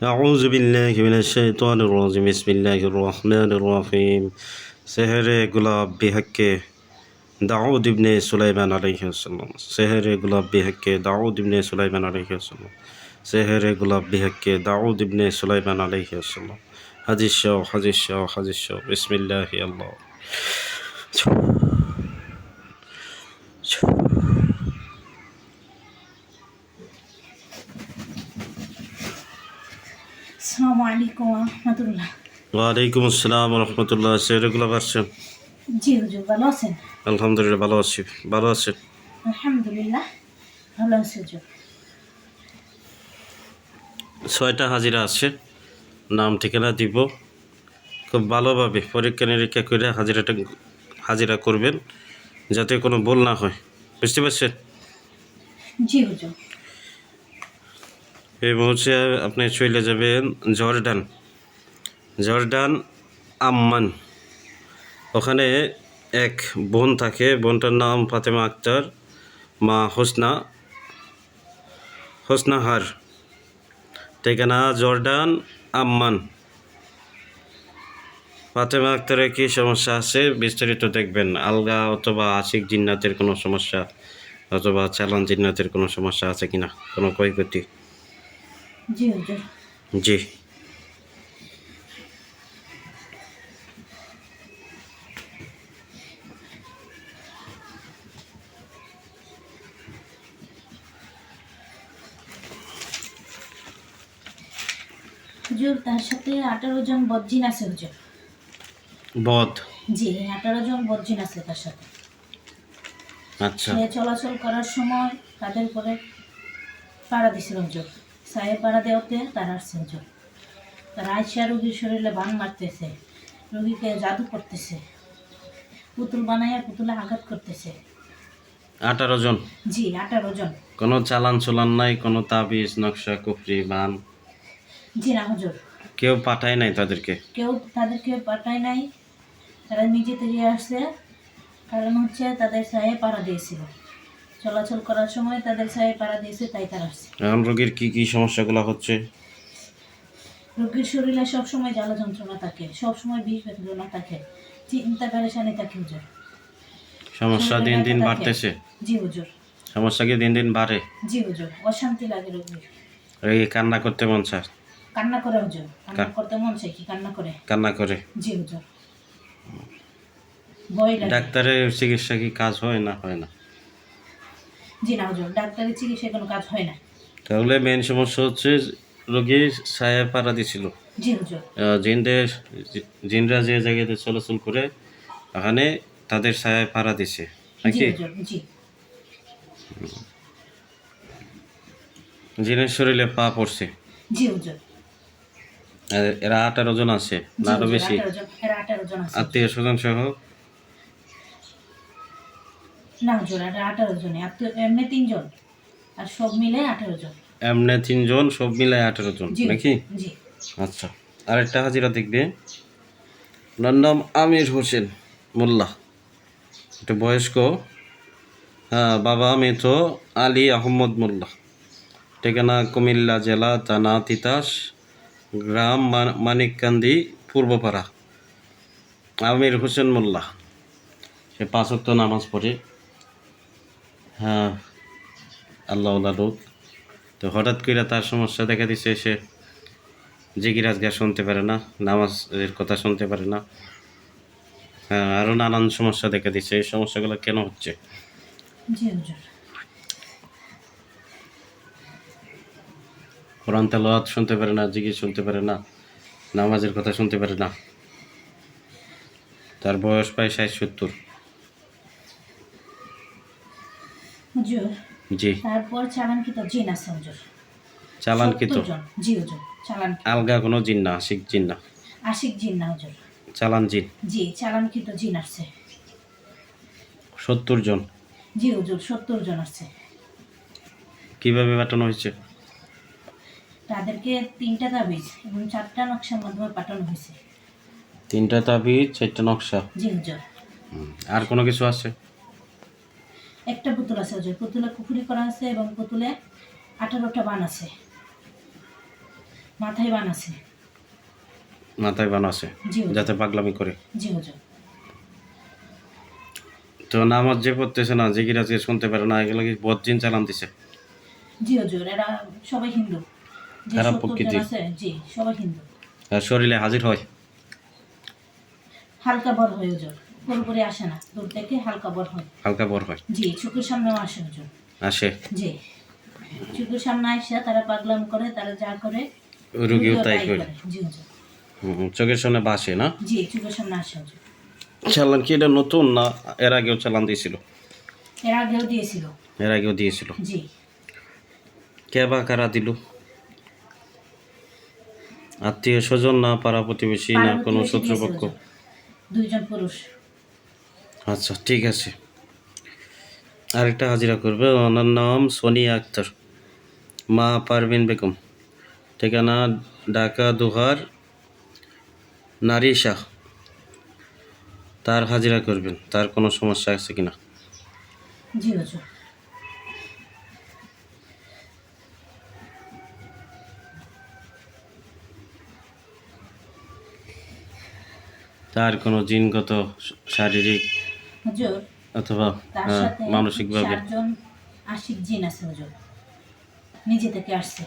أعوذ بالله من الشيطان الرجيم. بسم الله الرحمن الرحيم. سحر غلاب بحق দাউদ ইবনে সুলাইমান আলহিহাসাল্লাম সেহেরে গুলাব বিহাক্কে দাউদ ইবনে সুলাইমান আলহিহাসাল্লাম সেহেরে গুলাব বিহাক্কে দাউদ ইবনে সুলাইমান আলহিহাসাল্লাম হাজির শাহ হাজির শাহ হাজির শাহ বিসমিল্লাহ আল্লাহ আসসালামু আলাইকুম রহমতুল্লাহ। ওয়ালাইকুম আসসালাম রহমতুল্লাহ আসছেন? জি হুজুর ভালো আছেন? আলহামদুলিল্লাহ ভালো আছি। ভালো আছেন? আলহামদুলিল্লাহ ভালো আছি হুজুর। ছয়টা হাজিরা আছে নাম ঠিকানা দিব। খুব ভালোভাবে পরীক্ষা নিরীক্ষা করে হাজিরাটা হাজিরা করবেন যাতে কোনো ভুল না হয়। বুঝতে পারছেন? জি হুজুর। এই মুহূর্তে আপনি চলে যাবেন জর্ডান। জর্ডান আম্মান। ওখানে এক বোন থাকে, বোনটার নাম ফাতেমা আক্তার, মা হোসনা হোসনাহার ঠিকানা জর্ডান আম্মান। ফাতেমা আক্তারের কী সমস্যা আছে বিস্তারিত দেখবেন। আলগা অথবা আশিক জিন্নাতের কোনো সমস্যা অথবা চালান জিন্নাতের কোনো সমস্যা আছে কিনা? কোনো ক্ষয়ক্ষতি? জি হুজুর জি। হুজুর তার সাথে আঠারো জন বজ্জিন আছে হুজুর। বধ জি আঠারো জন বজ্জিন আছে তার সাথে। আচ্ছা। চলাচল করার সময় তাদের উপরে পাড়া দিছিল হুজুর। সাহেব পাড়া দেওয়াতে তারা আসছে হুজুর তারা আইসা রুগীর শরীরে বান মারতেছে রুগীকে জাদু করতেছে পুতুল বানাইয়া পুতুলে আঘাত করতেছে। আঠারো জন? জি আঠারো জন। কোনো চালান চলান নাই কোনো তাবিজ নকশা কুফরি বান? জি না হুজুর। কেউ পাঠায় নাই তাদেরকে? কেউ তাদেরকে পাঠায় নাই। তারা নিজে থেকে আসছে কারণ হচ্ছে তাদের সাহে পাড়া দিয়েছিল। চলাচল করার সময় তাদের সাহে পাড়া দিয়েছে তাই তারা আসছে। এখন রোগীর কি কি সমস্যাগুলো হচ্ছে? রোগীর শরীরে সবসময় জ্বালা যন্ত্রণা থাকে সবসময় বিষ বেদনা থাকে চিন্তা পেরেশানি থাকে হুজুর। সমস্যা দিন দিন বাড়তেছে? জি হুজুর। সমস্যা কি দিন দিন বাড়ে? জি হুজুর অশান্তি লাগে রোগীর। এই কান্না করতে মন চায়? কান্না করে হুজুর কান্না করতে মন চাই কি কান্না করে? কান্না করে। জি হুজুর। ভয় লাগে। ডাক্তারের চিকিৎসা কি কাজ হয় না হয় না? জি না হুজুর ডাক্তারের চিকিৎসায় কোনো কাজ হয় না। তাহলে মেন সমস্যা হচ্ছে রোগী ছায়া পাড়া দিছিল। জি হুজুর। জিনদের জিনরা যে জায়গাতে চলাচল করে ওখানে তাদের ছায়ায় পাড়া দিছে। নাকি? জি জিনের শরীরে পা পড়ছে। জি হুজুর। এরা আঠারো জন আছে আরও বেশি। আত্মীয় স্বজন সহ না হুজুর এরা আঠারো জন। এমনি তিনজন? আর সব মিলে আঠারো জন। এমনি তিনজন সব মিলায় আঠারো জন নাকি? জি। আচ্ছা আরেকটা হাজিরা দেখবে। ওনার নাম আমির হোসেন মোল্লা। এটা বয়স্ক। হ্যাঁ বাবা মৃত আলী আহমদ মোল্লা। ঠিকানা কুমিল্লা জেলা থানা তিতাস গ্রাম মানিককান্দি পূর্বপাড়া। আমির হোসেন মোল্লা। সে পাঁচক্ত নামাজ পড়ে। হ্যাঁ আল্লাহ লোক। তো হঠাৎ করে তার সমস্যা দেখা দিচ্ছে সে জিগির আজগার শুনতে পারে না নামাজের কথা শুনতে পারে না। হ্যাঁ আরও নানান সমস্যা দেখা দিচ্ছে এই সমস্যাগুলো কেন হচ্ছে? কোরআন তেলাওয়াত শুনতে পারে না জিগির শুনতে পারে না নামাজের কথা শুনতে পারে না। তার বয়স প্রায় ষাট সত্তর। হুজুর জি। তারপর চালানকৃত জিন আছে হুজুর। চালানকৃত? 70 জন। জি হুজুর চালান আলগা কোনো জিন না আশিক জিন না? আশিক জিন না হুজুর। চালান জিন? জি চালানকৃত জিন আছে। সত্তর জন? জি হুজুর সত্তর জন আছে। কীভাবে পাঠানো হয়েছে? তাদেরকে তিনটা তাবিজ এবং চারটা নকশার মাধ্যমে পাঠানো হয়েছে। তিনটা তাবিজ চারটা নকশা? জি হুজুর। আর কোনো কিছু আছে? একটা পুতুল আছে হুজুর পুতুলে কুকুরি করা আছে এবং পুতুলে আঠারোটা বান আছে। মাথায় বান আছে। মাথায় বান আছে? যাতে পাগলামি করে। জি হুজুর তো নামাজ যে পড়তেছে না যে কিরা যে শুনতে পারে না এগুলো কি বদজিন চালান দিছে? জি হুজুর এরা সবাই হিন্দু। খারাপ প্রকৃতি। আছে জি সবাই হিন্দু। শরীরে হাজির হয়? হালকা বর হয় হুজুর পুরোপুরি আসে না। দূর থেকে হালকা বর হয়। হালকা বর হয়। জি চোখের সামনেও আসে আসে। জি। চোখের সামনে আসে তারা পাগলাম করে তারা যা করে রোগীও তাই করে। জি চোখের সামনে বাসে না? জি চোখের সামনে আসে চালান কি এটা নতুন না এর আগেও চালান দিয়েছিল? এর আগেও দিয়েছিল। এর আগেও দিয়েছিল? জি। কে বা কারা দিল? আত্মীয় স্বজন না পাড়া প্রতিবেশী না কোনো শত্রুপক্ষ? দুইজন পুরুষ। আচ্ছা ঠিক আছে। আরেকটা হাজিরা করবে ওনার নাম সোনিয়া আক্তার। মা পারভিন বেগম। ঠিকানা ঢাকা দুহার নারী শাহ। তার হাজিরা করবেন তার কোনো সমস্যা আছে কিনা? জি হুজুর। তার কোনো জিনগত শারীরিক হুজুর অথবা মানসিকভাবে। চারজন আশিক জিন আছে হুজুর নিজে থেকে আসছে।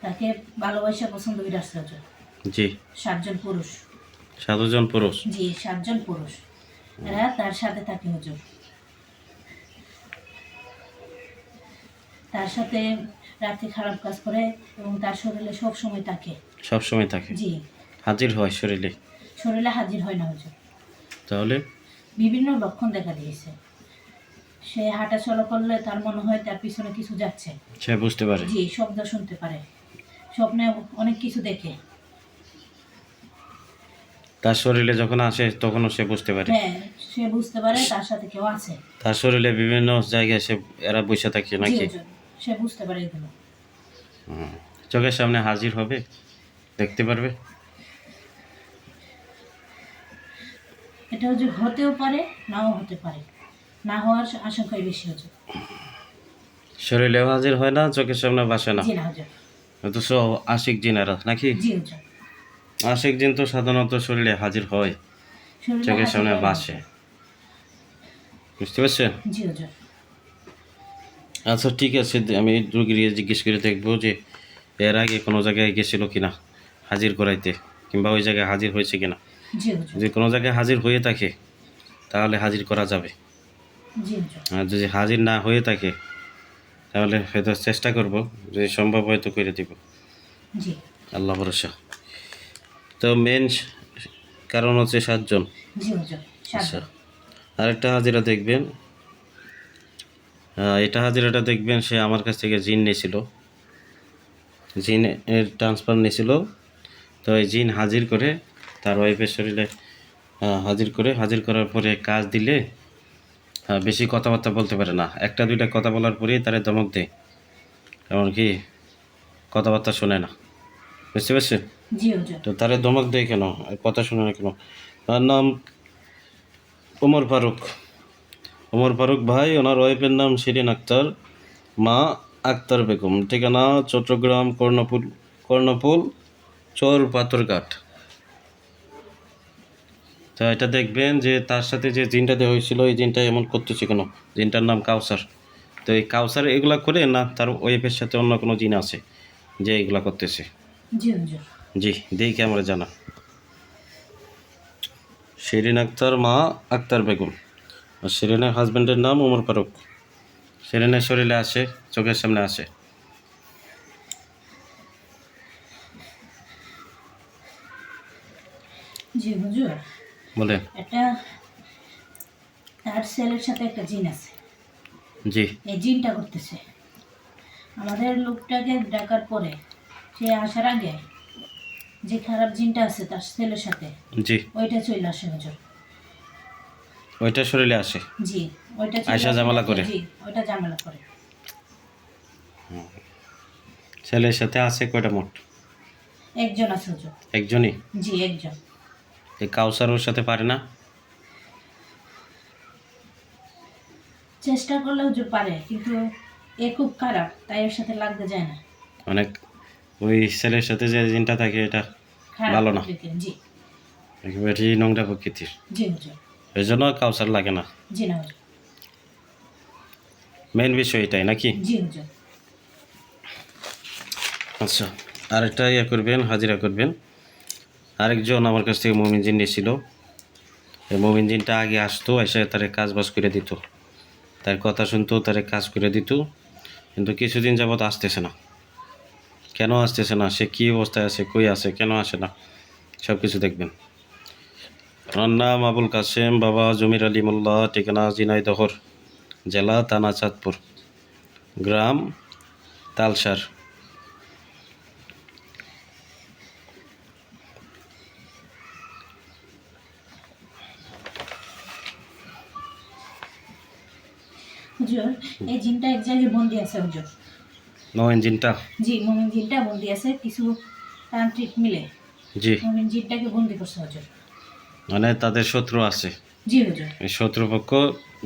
তাকে ভালোবাসা পছন্দ করে আসছে হুজুর। জি। সাতজন পুরুষ। সাতজন পুরুষ? জি সাতজন পুরুষ। এরা তার সাথে থাকে হুজুর। তার সাথে রাতে খারাপ কাজ করে এবং তার শরীরে সব সময় থাকে। সব সময় থাকে? জি। হাজির হয় শরীরে? শরীরে হাজির হয় না হুজুর। তাহলে? বিভিন্ন লক্ষণ দেখা দিয়েছে। সে হাঁটা চলা করলে তার মনে হয় তার পিছনে কিছু যাচ্ছে। সে বুঝতে পারে। জি শব্দ শুনতে পারে। স্বপ্নে অনেক কিছু দেখে। তার শরীরে যখন আসে তখনও সে বুঝতে পারে। হ্যাঁ সে বুঝতে পারে তার সাথে কেউ আছে। তার শরীরে বিভিন্ন জায়গায় সে এরা বসে থাকে নাকি? সে বুঝতে পারে এগুলো। চোখের সামনে হাজির হবে? দেখতে পারবে? এটা হচ্ছে হতেও পারে নাও হতে পারে। না হওয়ার আশঙ্কাই বেশি হচ্ছে। শরীরেও হাজির হয় না চোখের সামনে বাসে না? হুজুর। অথচ আশিক জিনেরা নাকি? আশিক জিন তো সাধারণত শরীরে হাজির হয় চোখের সামনে বাসে। বুঝতে পারছেন? আচ্ছা ঠিক আছে আমি রুগীর ইয়ে জিজ্ঞেস করে দেখব যে এর আগে কোনো জায়গায় গেছিল কিনা হাজির করাইতে কিংবা ওই জায়গায় হাজির হয়েছে কিনা। যদি কোনো জায়গায় হাজির হয়ে থাকে তাহলে হাজির করা যাবে। আর যদি হাজির না হয়ে থাকে তাহলে হয়তো চেষ্টা করব যদি সম্ভব হয়তো করে দিব। আল্লাহ ভরসা। তো মেন কারণ হচ্ছে সাতজন। আচ্ছা। আরেকটা হাজিরা দেখবেন। এটা হাজিরাটা দেখবেন সে আমার কাছ থেকে জিন নিয়েছিল। জিন এর ট্রান্সফার নিয়েছিল। তো এই জিন হাজির করে তার ওয়াইফের শরীরে হাজির করে হাজির করার পরে কাজ দিলে বেশি কথাবার্তা বলতে পারে না। একটা দুইটা কথা বলার পরেই তারা ধমক দেয়। এমনকি কথাবার্তা শোনে না। বুঝতে পারছেন? তো তারে ধমক দেয় কেন? আর কথা শোনে না কেন? তার নাম ওমর ফারুক। ওমর ফারুক ভাই ওনার ওয়াইফের নাম শিরিন আক্তার। মা আক্তার বেগম। ঠিকানা চট্টগ্রাম কর্ণপুর কর্ণপুল চর পাথরঘাট। তো এটা দেখবেন যে তার সাথে যে জিনটা দেওয়া হয়েছিল এই জিনটা এমন করতেছে কেন। জিনটার নাম কাউসার। তো এই কাউসার এগুলা করে না তার ওয়াইফের সাথে অন্য কোনো জিন আছে যে এগুলা করতেছে। জি দেখি আমরা জানা। শিরিন আক্তার মা আক্তার বেগম। আর শিরিনের হাজব্যান্ডের নাম ওমর ফারুক। শিরিনের শরীরে আসে চোখের সামনে আসে জি হুজুর। বলেন। একটা তার ছেলের সাথে একটা জিন আছে। জি। এই জিনটা করতেছে। আমাদের লোকটাকে ডাকার পরে সে আসার আগে যে খারাপ জিনটা আছে তার ছেলের সাথে জি। ওইটা চলে আসে হুজুর ওইটা শরীরে আসে? জি ওইটা আসে- ঝামেলা করে? জি ওইটা ঝামেলা করে। ছেলের সাথে আছে কয়টা মোট? একজন আছে হুজুর একজনই? জি একজন। এই কাউসার ওর সাথে পারে না। চেষ্টা করলে হুজুর পারে কিন্তু এ খুব খারাপ তাই ওর সাথে লাগতে যায় না। অনেক ওই ছেলের সাথে যে জিনটা থাকে এটা ভালো না। জি। একেবারে নোংরা প্রকৃতির। জি হুজুর। এই জন্য কাউসার লাগে না। জি না মেন বিষয় এটাই নাকি? আচ্ছা আরেকটা ইয়ে করবেন হাজিরা করবেন। আরেকজন আমার কাছ থেকে মোমিন জিন নিয়েছিল। এই মোমিন জিনটা আগে আসতো, এসে তারে কাজ বাজ করে দিত। তার কথা শুনতো, তারে কাজ করে দিত। কিন্তু কিছুদিন যাবৎ আসতেছে না। কেন আসতেছে না? সে কী অবস্থায় আছে, কই আছে, কেন আসে না? সব কিছু দেখবেন। আমার নাম আবুল কাসেম বাবা জমির আলী মোল্লা, ঠিকানা জিনাইদহর জেলা থানা চাঁদপুর, গ্রাম তালসার। হুজুর এই জিনটা এক জায়গায় বন্দি আছে হুজুর নো ইঞ্জিনটা জি মমিন জিনটা বন্দি আছে কিছু তান্ত্রিক মিলে জি। মমিন জিনটাকে বন্দি করছে হুজুর মানে তাদের শত্রু আছে? জি হুজুর এই শত্রুপক্ষ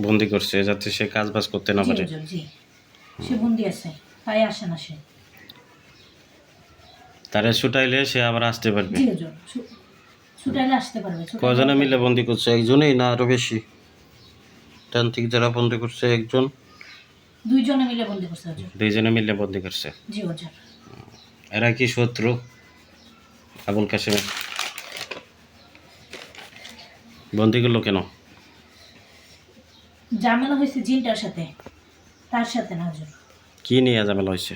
বন্দি করছে যাতে সে কাজ বাজ করতে না পারে। জি। সে বন্দি আছে তাই আসে না সে। তারে ছুটাইলে সে আবার আসতে পারবে? জি হুজুর ছু- ছুটাইলে আসতে পারবে কজনে মিলে বন্দি করছে? একজনেই না আরও বেশি? তান্ত্রিক যারা বন্দি করছে একজন। দুইজনে মিলে বন্দি করছে দুইজনে মিলে বন্দি করছে। জি হুজুর এরা কি শত্রু? আবুল কাসেমের বন্দি করল কেন? ঝামেলা হয়েছে জিনটার সাথে। তার সাথে না হুজুর কি নিয়ে ঝামেলা হয়েছে?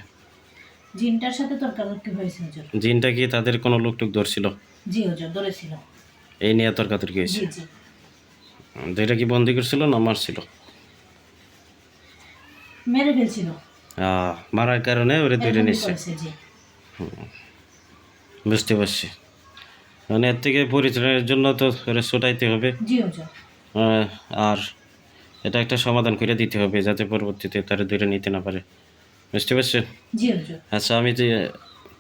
জিনটার সাথে তর্কাতর্কি হয়েছে হুজুর জিনটা কি তাদের কোনো লোকটুক ধরছিল? জি হুজুর ধরেছিল। এই নিয়ে তর্কাতর্কি হয়েছে। জি জি। যেটা কি বন্দি করছিল না মারছিল? মেরে ফেলছিল। মারার কারণে ওরে ধরে নিচ্ছে বুঝতে পারছি। মানে এর থেকে পরিত্রাণের জন্য তো ওরে ছোটাইতে হবে। আর এটা একটা সমাধান করে দিতে হবে যাতে পরবর্তীতে তারা ধরে নিতে না পারে। বুঝতে পারছেন? জি আচ্ছা আমি যে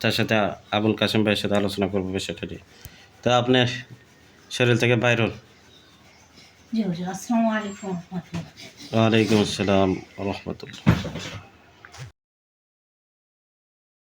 তার সাথে আবুল কাসেম ভাইয়ের সাথে আলোচনা করব বিষয়টা নিয়ে। তা আপনি শরীর থেকে বাইর হন। জি হুজুর আসসালামু আলাইকুম রহমতুল্লাহ ওয়ালাইকুম আসসালাম রহমতুল্লাহ